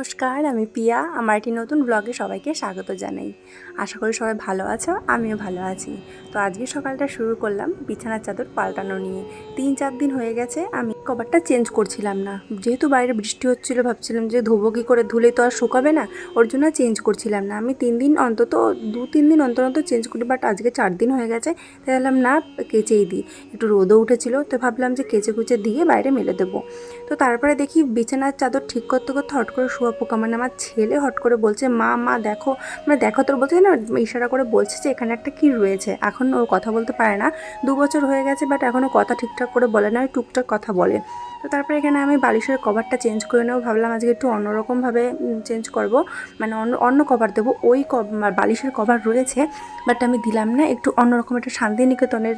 নমস্কার, আমি পিয়া। আমার একটি নতুন ব্লগে সবাইকে স্বাগত জানাই। আশা করি সবাই ভালো আছো, আমিও ভালো আছি। তো আজকে সকালটা শুরু করলাম বিছানার চাদর পাল্টানো নিয়ে। তিন চার দিন হয়ে গেছে, আমি কভারটা চেঞ্জ করছিলাম না। যেহেতু বাইরে বৃষ্টি হচ্ছিল, ভাবছিলাম যে ধোবো কী করে, ধুলে তো আর শুকাবে না, ওর জন্য চেঞ্জ করছিলাম না। আমি তিন দিন অন্তত, দু তিন দিন অন্তর অন্তর চেঞ্জ করি বাট আজকে চার দিন হয়ে গেছে, তাই ভাবলাম, না, কেচেই দিই। একটু রোদও উঠেছিল, তো ভাবলাম যে কেচে কুচে দিয়ে বাইরে মেলে দেবো। তো তারপরে দেখি বিছানার চাদর ঠিক করতে করতে হট করে শুয়া পোকা মানে আমার ছেলে হট করে বলছে, মা মা, দেখো। মানে দেখো তোর বলছে, না, ইশারা করে বলছে যে এখানে একটা কী রয়েছে। এখন ও কথা বলতে পারে না, দু বছর হয়ে গেছে বাট এখনও কথা ঠিকঠাক করে বলে না, ওই টুকটাক কথা বলে। তো তারপরে এখানে আমি বালিশের কভারটা চেঞ্জ করে নেব। ভাবলাম আজকে একটু অন্যরকমভাবে চেঞ্জ করব। মানে অন্য অন্য কভার দেবো। ওই বালিশের কভার রয়েছে বাট আমি দিলাম না। একটু অন্যরকম একটা শান্তিনিকেতনের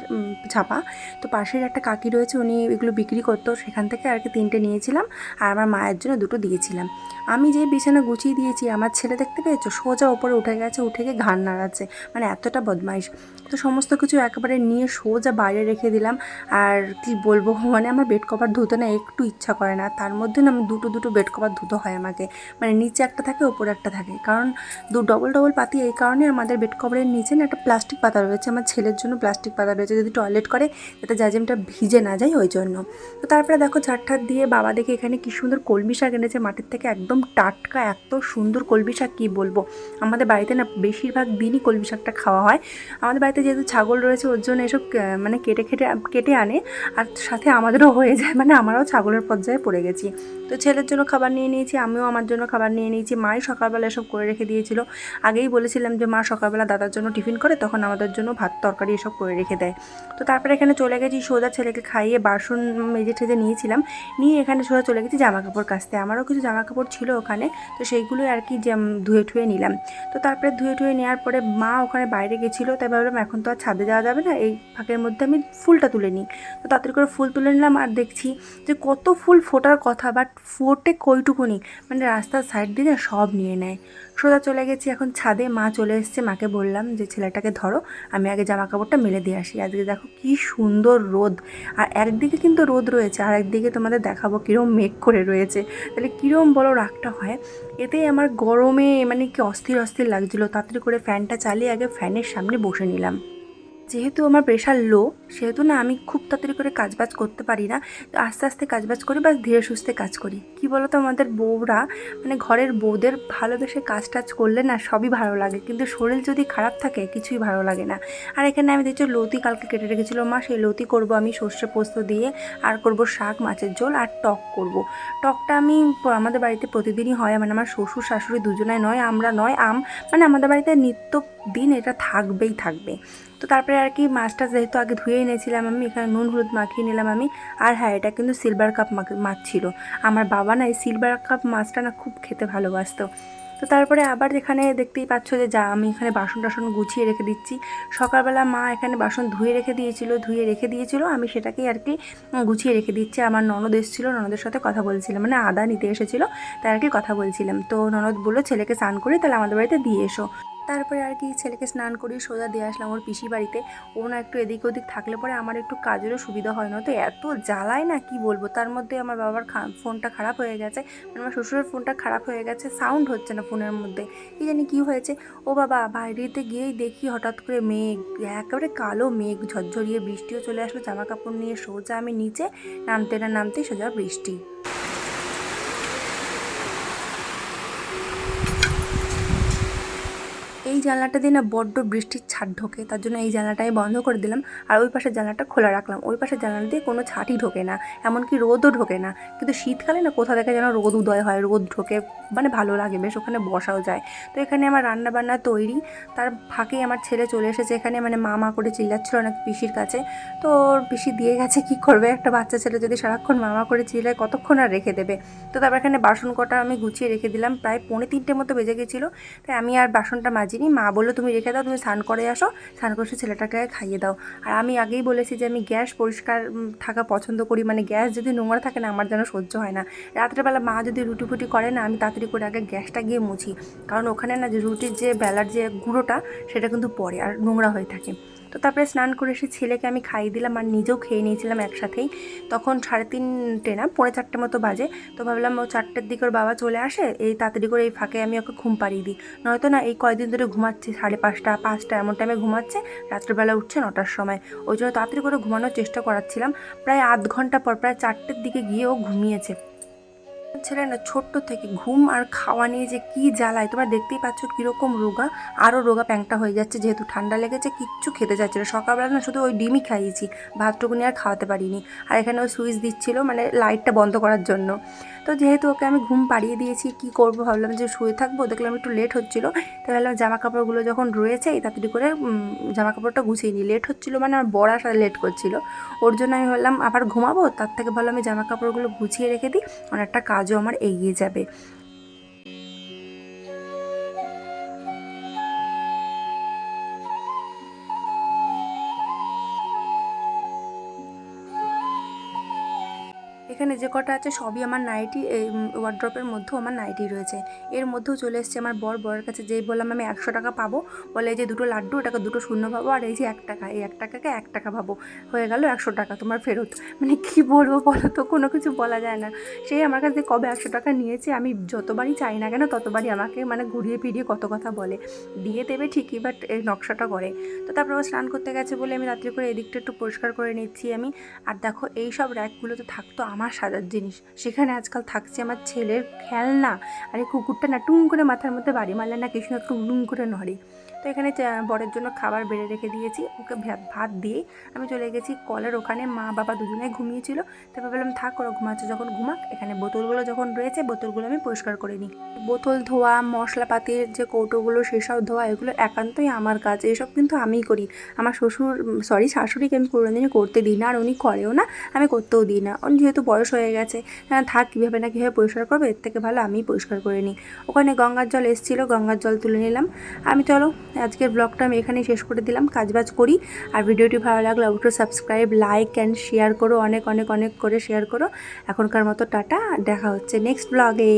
ছাপা। তো পাশের একটা কাকি রয়েছে, উনি এগুলো বিক্রি করতো। সেখান থেকে আর কি তিনটে নিয়েছিলাম, আর আমার মায়ের জন্য দুটো দিয়েছিলাম। আমি যে বিছানা গুছিয়ে দিয়েছি, আমার ছেলে দেখতে পেয়েছ? সোজা ওপরে উঠে গেছে, উঠে গিয়ে ঘাড় নাড়াচ্ছে। মানে এতটা বদমাইশ। তো সমস্ত কিছু একেবারে নিয়ে সোজা বাইরে রেখে দিলাম। আর কি বলব? মানে আমার বেড কভার ধুতে না একটু ইচ্ছা করে না। তার মধ্যে না আমি দুটো দুটো বেড কভার ধুতে হয় আমাকে। মানে নিচে একটা থাকে, ওপরে একটা থাকে। কারণ দু ডবল ডবল পাতি এই কারণে আমাদের বেড কভারের নিচে না একটা প্লাস্টিক পাতা রয়েছে। আমার ছেলের জন্য প্লাস্টিক পাতা রয়েছে যদি টয়লেট করে, যাতে জাজিমটা ভিজে না যায় ওই জন্য। তো তারপরে দেখো ঝাড়ঠাট দিয়ে বাবা দেখে এখানে কি সুন্দর কলমি শাক এনেছে। মাটির থেকে একদম টাটকা, এত সুন্দর কলমি শাক, কী বলব? আমাদের বাড়িতে না বেশিরভাগ দিনই কলমি শাকটা খাওয়া হয়। আমাদের বাড়িতে যেহেতু ছাগল রয়েছে, ওর জন্য এসব মানে কেটে খেটে কেটে আনে। আর সাথে আমাদেরও হয়ে যায়। মানে আমরাও ছাগলের পর্যায়ে পড়ে গেছি। তো ছেলের জন্য খাবার নিয়ে নিয়েছি, আমিও আমার জন্য খাবার নিয়ে নিয়েছি। মাই সকালবেলা এসব করে রেখে দিয়েছিল। আগেই বলেছিলাম যে মা সকালবেলা দাদার জন্য টিফিন করে, তখন আমাদের জন্য ভাত, তরকারি এসব করে রেখে দেয়। তো তারপরে এখানে চলে গেছি সোজা ছেলেকে খাইয়ে বাসন মেজে ঠেজে নিয়েছিলাম। নিয়ে এখানে সোজা চলে গেছি জামা কাপড় কাচতে। আমারও কিছু জামা কাপড় ছিল ওখানে, তো সেইগুলোই আর কি ধুয়ে ঠুয়ে নিলাম। তো তারপরে ধুয়ে টুয়ে নেওয়ার পরে মা ওখানে বাইরে গেছিল, তাই ভাবলাম এখন তো আর ছাদে যাওয়া যাবে না, এই ফাঁকের মধ্যে আমি ফুলটা তুলে নিই। তো তাড়াতাড়ি করে ফুল তুলে নিলাম আর দেখছি যে কত ফুল ফোটার কথা বাট ফোটে কইটুকুনি। মানে রাস্তার সাইড দিয়ে সব নিয়ে নেয়। সোজা চলে গেছি, এখন ছাদে মা চলে এসছে, মাকে বললাম যে, ছেলেটাকে ধরো, আমি আগে জামা কাপড়টা মেলে দিয়ে আসি। আজকে দেখো কি সুন্দর রোদ। আর একদিকে কিন্তু রোদ রয়েছে, আর একদিকে তোমাদের দেখাবো কীরকম মেঘ করে রয়েছে। তাহলে কীরকম বড় রাগটা হয়? এতেই আমার গরমে মানে কি অস্থির অস্থির লাগছিল। তাড়াতাড়ি করে ফ্যানটা চালিয়ে আগে ফ্যানের সামনে বসে নিলাম। যেহেতু আমার প্রেশার লো সেহেতু না আমি খুব তাড়াতাড়ি করে কাজবাজ করতে পারি না। তো আস্তে আস্তে কাজবাজ করি বা ধীরে সুস্থে কাজ করি। কি বলো তো আমাদের বউরা মানে ঘরের বউদের ভালোবেসে কাজ টাজ করলে না সবই ভালো লাগে। কিন্তু শরীর যদি খারাপ থাকে, কিছুই ভালো লাগে না। আর এখানে আমি দেখছি লতি কালকে কেটে রেখেছিল। মা, সেই লতি করব আমি সর্ষে পোস্ত দিয়ে, আর করব শাক, মাছের ঝোল, আর টক করব। টকটা আমি আমাদের বাড়িতে প্রতিদিনই হয়। মানে আমার শ্বশুর শাশুড়ি দুজনায় নয়, আমরা নয়, আম মানে আমাদের বাড়িতে নিত্য দিন এটা থাকবেই থাকবে। তো তারপরে আর কি মাছটা যেহেতু আগে ধুয়ে এনেছিলাম আমি, এখানে নুন হলুদ মাখিয়ে নিলাম আমি। আর হ্যাঁ এটা কিন্তু সিলভার কাপ মাছ ছিল আমার বাবা না এই সিলভার কাপ মাছটা না খুব খেতে ভালোবাসতো। তো তারপরে আবার এখানে দেখতেই পাচ্ছ যে যা, আমি এখানে বাসন টাসন গুছিয়ে রেখে দিচ্ছি। সকালবেলা মা এখানে বাসন ধুয়ে রেখে দিয়েছিল, ধুয়ে রেখে দিয়েছিল। আমি সেটাকেই আর কি গুছিয়ে রেখে দিচ্ছি। আমার ননদ এসেছিল, ননদের সাথে কথা বলছিলাম। মানে আদা নিতে এসেছিল, তাই আর কি কথা বলছিলাম। তো ননদ বলল, ছেলেকে স্নান করে তাহলে আমাদের বাড়িতে দিয়ে এসো। তারপরে আর কি ছেলেকে স্নান করিয়ে সোজা দিয়ে আসলাম ওর পিসি বাড়িতে। ও না একটু এদিক ওদিক থাকলে পরে আমার একটু কাজেরও সুবিধা হয় না। তো এত জ্বালায় না, কি বলব? তার মধ্যে আমার বাবার ফোনটা খারাপ হয়ে গেছে। মানে আমার শ্বশুরের ফোনটা খারাপ হয়ে গেছে সাউন্ড হচ্ছে না ফোনের মধ্যে। কি জানি কি হয়েছে? ও বাবা, বাইরেতে গিয়েই দেখি হঠাৎ করে মেঘ, একেবারে কালো মেঘ, ঝরঝরিয়ে বৃষ্টিও চলে আসলো। জামা কাপড় নিয়ে সোজা আমি নিচে নামতে না নামতেই সোজা বৃষ্টি এই জানলাটা দিয়ে না বড্ড বৃষ্টির ছাদ ঢোকে, তার জন্য এই জানলাটাই বন্ধ করে দিলাম। আর ওই পাশের জানলাটা খোলা রাখলাম। ওই পাশের জানলা দিয়ে কোনো ছাটই ঢোকে না, এমনকি রোদও ঢোকে না। কিন্তু শীতকালে না কোথা থেকে যেন রোদ উদয় হয়, রোদ ঢোকে মানে ভালো লাগে বেশ, ওখানে বসাও যায়। তো এখানে আমার রান্না বান্না তৈরি। তার ফাঁকেই আমার ছেলে চলে এসেছে এখানে মানে মা মা করে চিল্লাচ্ছিল নাকি পিসির কাছে। তো ওর পিসি দিয়ে গেছে, কি করবে? একটা বাচ্চা ছেলে যদি সারাক্ষণ মামা করে চিল্লায়, কতক্ষণ আর রেখে দেবে? তো তারপর এখানে বাসন কটা আমি গুছিয়ে রেখে দিলাম। প্রায় পৌনে তিনটে মতো বেজে গেছিল। তাই আমি আর বাসনটা মাজিনি মা বলল, তুমি রেখে দাও, তুমি স্নান করে আসো, স্নান করে ছেলেটাকে খাইয়ে দাও। আর আমি আগেই বলেছি যে আমি গ্যাস পরিষ্কার থাকা পছন্দ করি মানে গ্যাস যদি নোংরা থাকে না, আমার যেন সহ্য হয় না। রাত্রেবেলা মা যদি রুটি ফুটি করে না, আমি তাড়াতাড়ি করে আগে গ্যাসটা গিয়ে মুছি। কারণ ওখানে না যে রুটির যে বেলার যে গুঁড়োটা, সেটা কিন্তু পরে আর নোংরা হয়ে থাকে। তো তারপরে স্নান করে এসে ছেলেকে আমি খাইয়ে দিলাম আর নিজেও খেয়ে নিয়েছিলাম একসাথেই। তখন সাড়ে তিনটে না, পৌনে চারটে মতো বাজে। তো ভাবলাম ও চারটের দিকে ওর বাবা চলে আসে, এই তাড়াতাড়ি করে এই ফাঁকে আমি ওকে ঘুম পাড়িয়ে দিই। নয়তো না, এই কয়দিন ধরে ঘুমাচ্ছে, সাড়ে পাঁচটা পাঁচটা এমন টাইমে ঘুমাচ্ছে, রাত্রেবেলা উঠছে নটার সময়। ওই জন্য তাড়াতাড়ি করে ঘুমানোর চেষ্টা করাচ্ছিলাম। প্রায় আধ ঘণ্টা পর, প্রায় চারটের দিকে গিয়ে ও ঘুমিয়েছে। ছেলে না ছোট্ট থেকে ঘুম আর খাওয়া নিয়ে যে কী জ্বালায়, তোমরা দেখতেই পাচ্ছ কীরকম রোগা। আরও রোগা প্যাংটা হয়ে যাচ্ছে, যেহেতু ঠান্ডা লেগেছে, কিচ্ছু খেতে যাচ্ছে না। সকালবেলা না শুধু ওই ডিমই খাইয়েছি ভাতটুকুনি আর খাওয়াতে পারিনি। আর এখানে ওই সুইচ দিচ্ছিল মানে লাইটটা বন্ধ করার জন্য। তো যেহেতু ওকে আমি ঘুম পাড়িয়ে দিয়েছি, কি করব ভাবলাম যে শুয়ে থাকব, দেখলাম একটু লেট হচ্ছিল। তো ভাবলাম জামা কাপড়গুলো যখন রয়েছে, এই তাড়াতাড়ি করে জামা কাপড়টা গুছিয়ে নিই। লেট হচ্ছিল মানে আমার বড় সাথে লেট করছিল। ওর জন্য আমি ভাবলাম আবার ঘুমাবো? তার থেকে ভালো আমি জামা কাপড়গুলো গুছিয়ে রেখে দিই, অনেকটা কাজও আমার এগিয়ে যাবে। এখানে যে কটা আছে সবই আমার নাইটি, এই ওয়ার্ড্রপের মধ্যেও আমার নাইটি রয়েছে। এর মধ্যেও চলে এসছে আমার বর। বরের কাছে যেই বললাম, আমি একশো টাকা পাবো। বলে, এই যে দুটো লাড্ডু ওটাকে দুটো শূন্য পাবো আর এই যে এক টাকা, এই এক টাকাকে এক টাকা পাবো। হয়ে গেল একশো টাকা, তোমার ফেরত। মানে কি বলব বলো তো, কোনো কিছু বলা যায় না। সেই আমার কাছে কবে একশো টাকা নিয়েছে, আমি যতবারই চাই না কেন, ততবারই আমাকে মানে ঘুরিয়ে ফিরিয়ে কত কথা বলে। দিয়ে দেবে ঠিকই বাট এই নকশাটা করে। তো তারপর স্নান করতে গেছে বলে আমি রাত্রি করে এদিকটা একটু পরিষ্কার করে নিচ্ছি আমি। আর দেখো, এই সব র্যাকগুলোতে থাকতো আমার সাজার জিনিস। সেখানে আজকাল থাকছে আমার ছেলের খেলনা। আর এই কুকুরটা না টুং করে মাথার মধ্যে বাড়ি মারলে না কিছু না টুং টুং করে নড়ে। তো এখানে বরের জন্য খাবার বেড়ে রেখে দিয়েছি। ওকে ভাত দিয়ে আমি চলে গেছি কলের ওখানে। মা, বাবা দুজনে ঘুমিয়েছিল। তারপর বললাম থাক, ওরা ঘুমাচ্ছে যখন ঘুমাক, এখানে বোতলগুলো যখন রয়েছে, বোতলগুলো আমি পরিষ্কার করে নিই। বোতল, ধোয়া, মশলাপাতির যে কৌটোগুলো, সেসব ধোয়া, এগুলো একান্তই আমার কাজ। এসব কিন্তু আমিই করি। আমার শ্বশুর সরি শাশুড়িকে আমি কোনোদিনই করতে দিই না, আর উনি করেও না, আমি করতেও দিই না। উনি যেহেতু বয়স হয়ে গেছে থাক, কীভাবে না কীভাবে পরিষ্কার করবে, এর থেকে ভালো আমিই পরিষ্কার করে নিই। ওখানে গঙ্গার জল এসেছিল, গঙ্গার জল তুলে নিলাম। আমি, চলো আজকের ব্লগটা আমি এখানেই শেষ করে দিলাম। কাজবাজ করি। আর ভিডিওটি ভালো লাগলে অবশ্যই সাবস্ক্রাইব লাইক অ্যান্ড শেয়ার করো। অনেক অনেক অনেক করে শেয়ার করো। এখনকার মতো টাটা। দেখা হচ্ছে নেক্সট ব্লগে